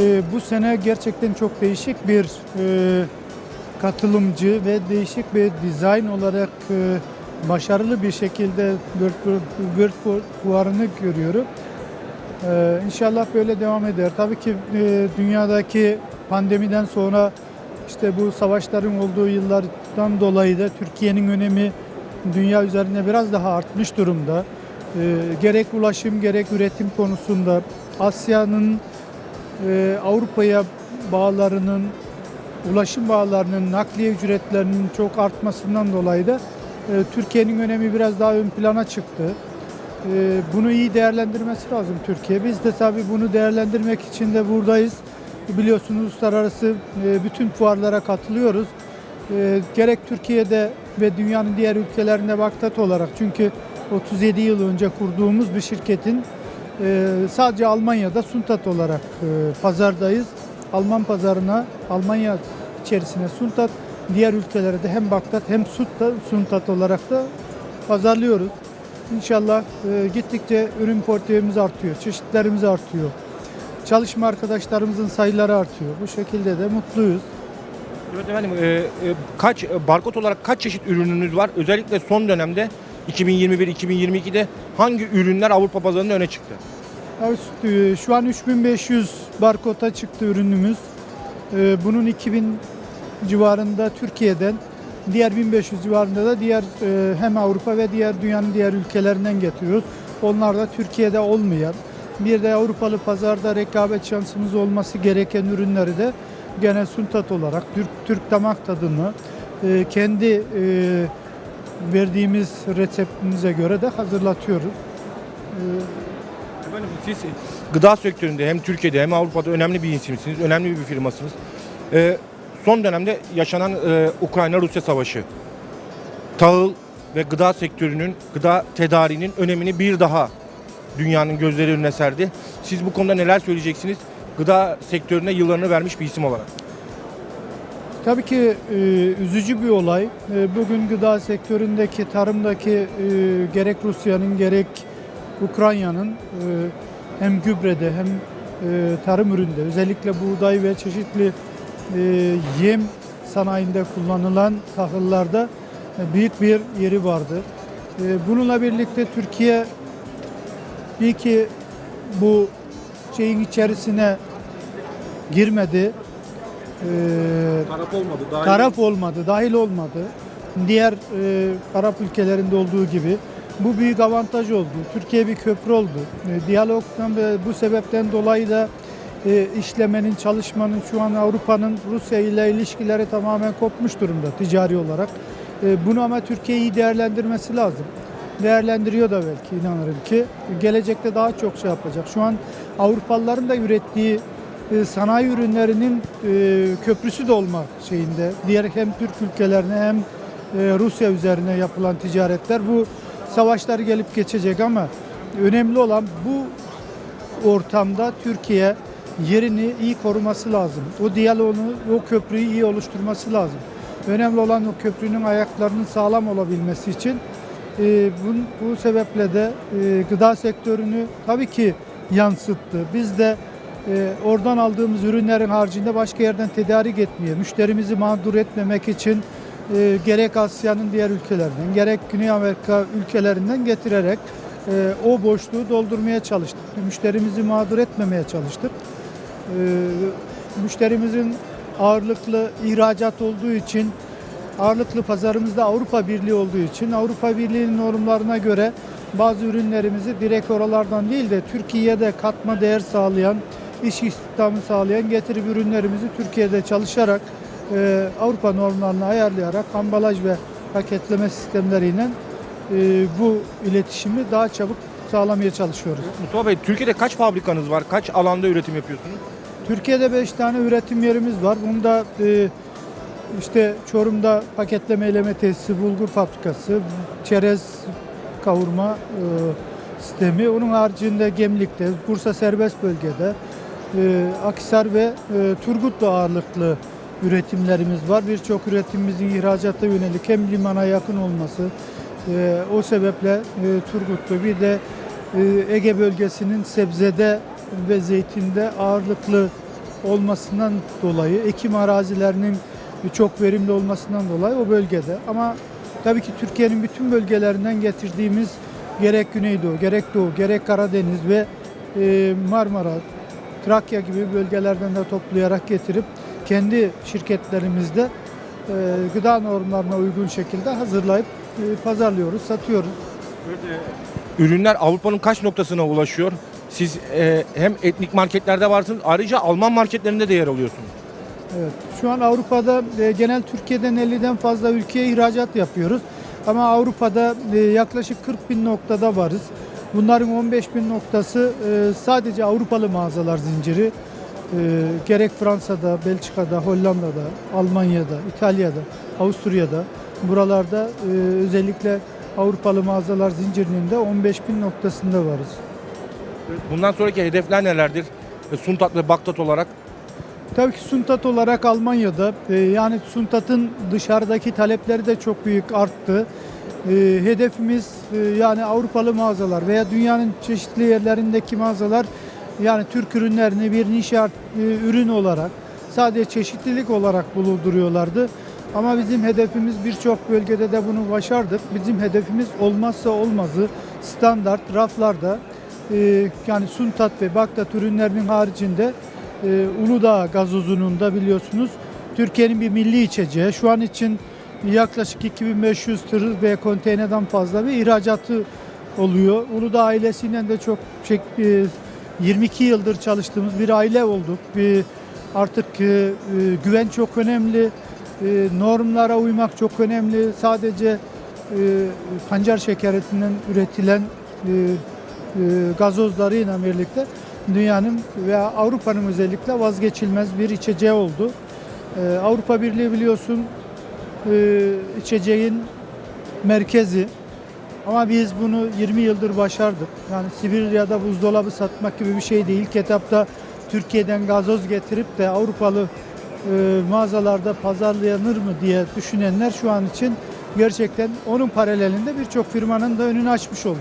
e, bu sene gerçekten çok değişik bir e, katılımcı ve değişik bir dizayn olarak e, başarılı bir şekilde World, Fuarı'nı görüyorum. Ee, inşallah böyle devam eder. Tabii ki e, dünyadaki pandemiden sonra işte bu savaşların olduğu yıllardan dolayı da Türkiye'nin önemi dünya üzerinde biraz daha artmış durumda. Ee, gerek ulaşım gerek üretim konusunda Asya'nın e, Avrupa'ya bağlarının ulaşım bağlarının, nakliye ücretlerinin çok artmasından dolayı da e, Türkiye'nin önemi biraz daha ön plana çıktı. E, bunu iyi değerlendirmesi lazım Türkiye. Biz de tabii bunu değerlendirmek için de buradayız. Biliyorsunuz uluslararası e, bütün fuarlara katılıyoruz. E, gerek Türkiye'de ve dünyanın diğer ülkelerinde Baktat olarak çünkü 37 yıl önce kurduğumuz bir şirketin e, sadece Almanya'da Suntat olarak e, pazardayız. Alman pazarına, Almanya içerisine Suntat, diğer ülkelere de hem Baktat hem Suntat, Suntat olarak da pazarlıyoruz. İnşallah e, gittikçe ürün portföyümüz artıyor, çeşitlerimiz artıyor. Çalışma arkadaşlarımızın sayıları artıyor. Bu şekilde de mutluyuz. Evet efendim e, e, kaç e, barkod olarak kaç çeşit ürününüz var? Özellikle son dönemde 2021-2022'de hangi ürünler Avrupa pazarında öne çıktı? Evet, e, Şu an 3500 barkoda çıktı ürünümüz. E, Bunun 2000 civarında Türkiye'den, diğer 1500 civarında da diğer e, hem Avrupa ve diğer dünyanın diğer ülkelerinden getiriyoruz. Onlar da Türkiye'de olmayan, bir de Avrupalı pazarda rekabet şansımız olması gereken ürünleri de gene suntat olarak Türk, Türk damak tadını kendi verdiğimiz reseptimize göre de hazırlatıyoruz. Efendim siz gıda sektöründe hem Türkiye'de hem Avrupa'da önemli bir isimsiniz, önemli bir firmasınız. E, son dönemde yaşanan e, Ukrayna-Rusya savaşı, tahıl ve gıda sektörünün, gıda tedariğinin önemini bir daha dünyanın gözleri önüne serdi. Siz bu konuda neler söyleyeceksiniz? Gıda sektörüne yıllarını vermiş bir isim olarak. Tabii ki e, üzücü bir olay. E, bugün gıda sektöründeki, tarımdaki e, gerek Rusya'nın gerek Ukrayna'nın e, hem gübrede hem e, tarım üründe özellikle buğday ve çeşitli e, yem sanayinde kullanılan tahıllarda e, büyük bir yeri vardı. E, bununla birlikte Türkiye bir ki bu şeyin içerisine girmedi. E, Taraf olmadı. taraf olmadı, dahil olmadı. Diğer e, Arap ülkelerinde olduğu gibi bu büyük avantaj oldu. Türkiye bir köprü oldu. E, diyalogdan ve bu sebepten dolayı da e, işlemenin, çalışmanın şu an Avrupa'nın Rusya ile ilişkileri tamamen kopmuş durumda ticari olarak. E, bunu ama Türkiye iyi değerlendirmesi lazım. Değerlendiriyor da belki inanırım ki gelecekte daha çok şey yapacak. Şu an Avrupalıların da ürettiği e, sanayi ürünlerinin e, köprüsü de olma şeyinde. Diğer hem Türk ülkelerine hem e, Rusya üzerine yapılan ticaretler bu savaşlar gelip geçecek ama önemli olan bu ortamda Türkiye yerini iyi koruması lazım. O diyaloğunu, o köprüyü iyi oluşturması lazım. Önemli olan o köprünün ayaklarının sağlam olabilmesi için e, bu, bu sebeple de e, gıda sektörünü tabii ki yansıttı. Biz de e, oradan aldığımız ürünlerin haricinde başka yerden tedarik etmeye, müşterimizi mağdur etmemek için e, gerek Asya'nın diğer ülkelerinden, gerek Güney Amerika ülkelerinden getirerek e, o boşluğu doldurmaya çalıştık. Müşterimizi mağdur etmemeye çalıştık. E, müşterimizin ağırlıklı ihracat olduğu için, ağırlıklı pazarımızda Avrupa Birliği olduğu için Avrupa Birliği'nin normlarına göre bazı ürünlerimizi direkt oralardan değil de Türkiye'de katma değer sağlayan, iş istihdamı sağlayan getirip ürünlerimizi Türkiye'de çalışarak e, Avrupa normlarına ayarlayarak ambalaj ve paketleme sistemleriyle e, bu iletişimi daha çabuk sağlamaya çalışıyoruz. Mustafa Bey Türkiye'de kaç fabrikanız var? Kaç alanda üretim yapıyorsunuz? Türkiye'de 5 tane üretim yerimiz var. Bunda e, işte Çorum'da paketleme eleme tesisi, bulgur fabrikası, çerez kavurma e, sistemi. Onun haricinde Gemlik'te, Bursa serbest bölgede, e, Akhisar ve e, Turgutlu ağırlıklı üretimlerimiz var. Birçok üretimimizin ihracata yönelik hem limana yakın olması, e, o sebeple e, Turgutlu bir de e, Ege bölgesinin sebzede ve zeytinde ağırlıklı olmasından dolayı, ekim arazilerinin çok verimli olmasından dolayı o bölgede. Ama tabii ki Türkiye'nin bütün bölgelerinden getirdiğimiz gerek Güneydoğu, gerek Doğu, gerek Karadeniz ve e, Marmara, Trakya gibi bölgelerden de toplayarak getirip kendi şirketlerimizde e, gıda normlarına uygun şekilde hazırlayıp e, pazarlıyoruz, satıyoruz. Ürünler Avrupa'nın kaç noktasına ulaşıyor? Siz e, hem etnik marketlerde varsınız ayrıca Alman marketlerinde de yer alıyorsunuz. Evet. Şu an Avrupa'da e, genel Türkiye'den 50'den fazla ülkeye ihracat yapıyoruz. Ama Avrupa'da e, yaklaşık 40 bin noktada varız. Bunların 15 bin noktası e, sadece Avrupalı mağazalar zinciri. E, gerek Fransa'da, Belçika'da, Hollanda'da, Almanya'da, İtalya'da, Avusturya'da buralarda e, özellikle Avrupalı mağazalar zincirinin de 15 bin noktasında varız. Bundan sonraki hedefler nelerdir? E, Suntat ve Baktat olarak Tabii ki Suntat olarak Almanya'da e, yani Suntat'ın dışarıdaki talepleri de çok büyük arttı. E, hedefimiz e, yani Avrupalı mağazalar veya dünyanın çeşitli yerlerindeki mağazalar yani Türk ürünlerini bir niş e, ürün olarak sadece çeşitlilik olarak bulunduruyorlardı. Ama bizim hedefimiz birçok bölgede de bunu başardık. Bizim hedefimiz olmazsa olmazı standart raflarda e, yani Suntat ve Baktat ürünlerinin haricinde e, Uludağ gazozunun da biliyorsunuz Türkiye'nin bir milli içeceği. Şu an için yaklaşık 2500 tır ve konteynerden fazla bir ihracatı oluyor. Uludağ ailesiyle de çok şey, e, 22 yıldır çalıştığımız bir aile olduk. Bir artık e, e, güven çok önemli. E, normlara uymak çok önemli. Sadece e, pancar şekeretinden üretilen e, e, gazozlarıyla birlikte dünyanın ve Avrupa'nın özellikle vazgeçilmez bir içeceği oldu. E, Avrupa Birliği biliyorsun e, içeceğin merkezi ama biz bunu 20 yıldır başardık. Yani Sibirya'da buzdolabı satmak gibi bir şey değil. İlk etapta Türkiye'den gazoz getirip de Avrupalı e, mağazalarda pazarlanır mı diye düşünenler şu an için gerçekten onun paralelinde birçok firmanın da önünü açmış olduk.